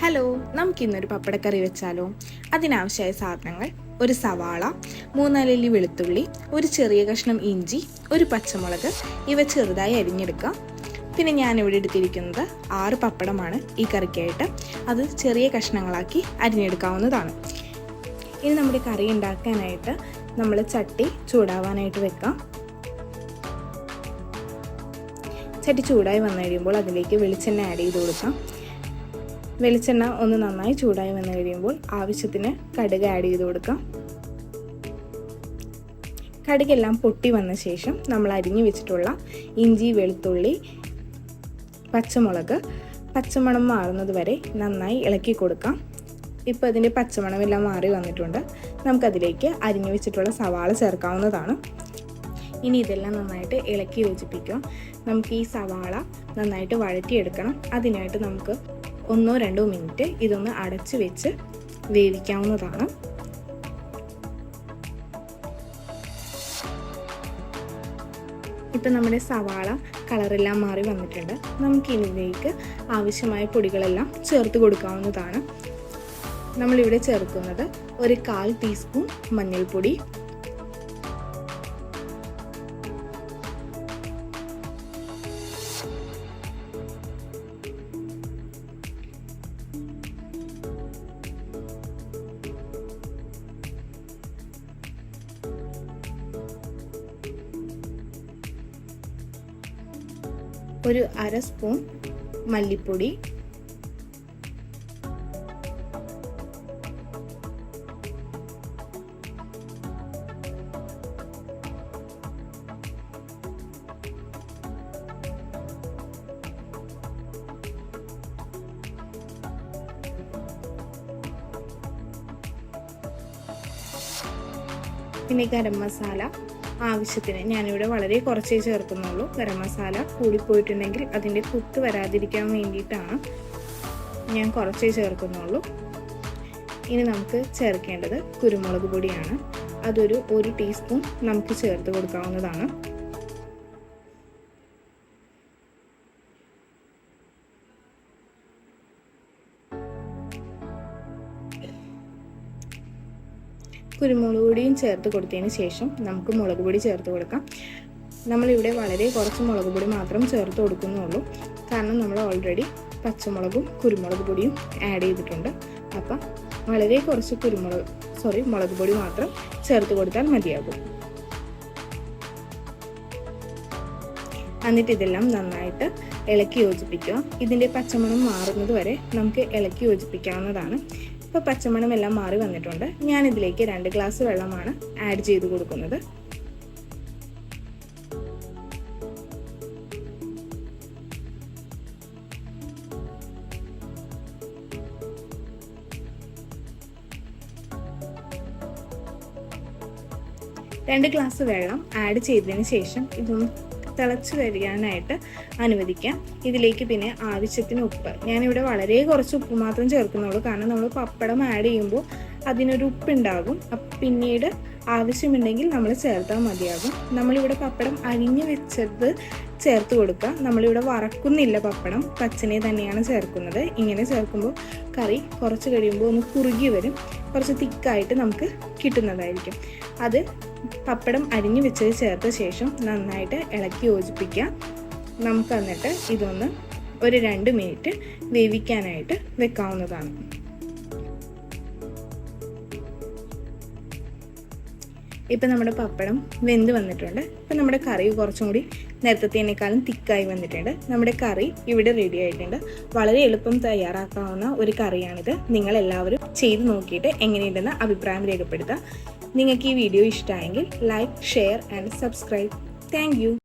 Hello നമുക്കിന്നൊരു പപ്പടക്കറി വെച്ചാലോ? അതിനാവശ്യമായ സാധനങ്ങൾ ഒരു സവാള മൂന്നാലല്ലി വെളുത്തുള്ളി ഒരു ചെറിയ കഷ്ണം ഇഞ്ചി ഒരു പച്ചമുളക് ഇവ ചെറുതായി അരിഞ്ഞെടുക്കാം പിന്നെ ഞാൻ ഇവിടെ എടുത്തിരിക്കുന്നത് ആറ് പപ്പടമാണ് ഈ കറിക്കായിട്ട്. അത് ചെറിയ കഷ്ണങ്ങളാക്കി അരിഞ്ഞെടുക്കാവുന്നതാണ്. ഇനി നമ്മുടെ കറി ഉണ്ടാക്കാനായിട്ട് നമ്മൾ ചട്ടി ചൂടാവാനായിട്ട് വെക്കാം. ചട്ടി ചൂടായി വന്നു കഴിയുമ്പോൾ അതിലേക്ക് വെളിച്ചെണ്ണ ആഡ് ചെയ്ത് കൊടുക്കാം. വെളിച്ചെണ്ണ ഒന്ന് നന്നായി ചൂടായി വന്നു കഴിയുമ്പോൾ ആവശ്യത്തിന് കടുക് ആഡ് ചെയ്ത് കൊടുക്കാം. കടുകെല്ലാം പൊട്ടി വന്ന ശേഷം നമ്മൾ അരിഞ്ഞു വെച്ചിട്ടുള്ള ഇഞ്ചി വെളുത്തുള്ളി പച്ചമുളക് പച്ചമണം മാറുന്നത് വരെ നന്നായി ഇളക്കി കൊടുക്കാം. ഇപ്പോൾ അതിന്റെ പച്ചമണമെല്ലാം മാറി വന്നിട്ടുണ്ട്. നമുക്കതിലേക്ക് അരിഞ്ഞു വെച്ചിട്ടുള്ള സവാള ചേർക്കാവുന്നതാണ്. ഇനി ഇതെല്ലാം നന്നായിട്ട് ഇളക്കി യോജിപ്പിക്കാം. നമുക്ക് ഈ സവാള നന്നായിട്ട് വഴറ്റിയെടുക്കണം. അതിനായിട്ട് നമുക്ക് ഒന്നോ രണ്ടോ മിനിറ്റ് ഇതൊന്ന് അടച്ചു വെച്ച് വേവിക്കാവുന്നതാണ്. ഇപ്പം നമ്മുടെ സവാള കളറെല്ലാം മാറി വന്നിട്ടുണ്ട്. നമുക്ക് ഇതിലേക്ക് ആവശ്യമായ പൊടികളെല്ലാം ചേർത്ത് കൊടുക്കാവുന്നതാണ്. നമ്മളിവിടെ ചേർക്കുന്നത് ഒരു കാൽ ടീസ്പൂൺ മഞ്ഞൾപ്പൊടി ഒരു അര സ്പൂൺ മല്ലിപ്പൊടി. പിന്നെ ഗരം മസാല. ആവശ്യത്തിന് ഞാനിവിടെ വളരെ കുറച്ചേ ചേർക്കുന്നുള്ളൂ. ഗരം മസാല കൂടിപ്പോയിട്ടുണ്ടെങ്കിൽ അതിന്റെ കുത്ത് വരാതിരിക്കാൻ വേണ്ടിയിട്ടാണ് ഞാൻ കുറച്ചേ ചേർക്കുന്നുള്ളൂ. ഇനി നമുക്ക് ചേർക്കേണ്ടത് കുരുമുളക് പൊടിയാണ്. അതൊരു ഒരു ടീസ്പൂൺ നമുക്ക് ചേർത്ത് കൊടുക്കാവുന്നതാണ്. കുരുമുളക് പൊടിയും ചേർത്ത് കൊടുത്തതിന് ശേഷം നമുക്ക് മുളക് പൊടി ചേർത്ത് കൊടുക്കാം. നമ്മളിവിടെ വളരെ കുറച്ച് മുളക് പൊടി മാത്രം ചേർത്ത് കൊടുക്കുന്നുള്ളൂ. കാരണം നമ്മൾ ഓൾറെഡി പച്ചമുളകും കുരുമുളക് പൊടിയും ആഡ് ചെയ്തിട്ടുണ്ട്. അപ്പം വളരെ കുറച്ച് കുരുമുളക് സോറി മുളക് പൊടി മാത്രം ചേർത്ത് കൊടുത്താൽ മതിയാകും. എന്നിട്ട് ഇതെല്ലാം നന്നായിട്ട് ഇളക്കി യോജിപ്പിക്കുക. ഇതിന്റെ പച്ചമണം മാറുന്നത് വരെ നമുക്ക് ഇളക്കി യോജിപ്പിക്കാവുന്നതാണ്. ഇപ്പോൾ പച്ചമണം എല്ലാം മാറി വന്നിട്ടുണ്ട്. ഞാൻ ഇതിലേക്ക് രണ്ട് ഗ്ലാസ് വെള്ളമാണ് ആഡ് ചെയ്ത് കൊടുക്കുന്നത്. രണ്ട് ഗ്ലാസ് വെള്ളം ആഡ് ചെയ്തതിന് ശേഷം ഇതൊന്ന് തിളച്ച് വരികാനായിട്ട് അനുവദിക്കാം. ഇതിലേക്ക് പിന്നെ ആവശ്യത്തിന് ഉപ്പ്. ഞാനിവിടെ വളരെ കുറച്ച് ഉപ്പ് മാത്രം ചേർക്കുന്നുള്ളൂ. കാരണം നമ്മൾ പപ്പടം ആഡ് ചെയ്യുമ്പോൾ അതിനൊരു ഉപ്പുണ്ടാകും. പിന്നീട് ആവശ്യമുണ്ടെങ്കിൽ നമ്മൾ ചേർത്താൽ മതിയാകും. നമ്മളിവിടെ പപ്പടം അരിഞ്ഞു വെച്ചത് ചേർത്ത് കൊടുക്കുക. നമ്മളിവിടെ വറക്കുന്നില്ല പപ്പടം. പച്ചനെ തന്നെയാണ് ചേർക്കുന്നത്. ഇങ്ങനെ ചേർക്കുമ്പോൾ കറി കുറച്ച് കഴിയുമ്പോൾ ഒന്ന് കുറുകി വരും. കുറച്ച് തിക്കായിട്ട് നമുക്ക് കിട്ടുന്നതായിരിക്കും. അത് പപ്പടം അരിഞ്ഞു വെച്ചത് ചേർത്ത ശേഷം നന്നായിട്ട് ഇളക്കി യോജിപ്പിക്കുക. നമുക്ക് എന്നിട്ട് ഇതൊന്ന് ഒരു രണ്ട് മിനിറ്റ് വേവിക്കാനായിട്ട് വെക്കാവുന്നതാണ്. ഇപ്പം നമ്മുടെ പപ്പടം വെന്ത് വന്നിട്ടുണ്ട്. ഇപ്പം നമ്മുടെ കറി കുറച്ചും കൂടി നേരത്തേനേക്കാളും തിക്കായി വന്നിട്ടുണ്ട്. നമ്മുടെ കറി ഇവിടെ റെഡി ആയിട്ടുണ്ട്. വളരെ എളുപ്പം തയ്യാറാക്കാവുന്ന ഒരു കറിയാണിത്. നിങ്ങൾ എല്ലാവരും ചെയ്ത് നോക്കിയിട്ട് എങ്ങനെയുണ്ടെന്ന് അഭിപ്രായം രേഖപ്പെടുത്തുക. നിങ്ങൾക്ക് ഈ വീഡിയോ ഇഷ്ടമായെങ്കിൽ like share and subscribe thank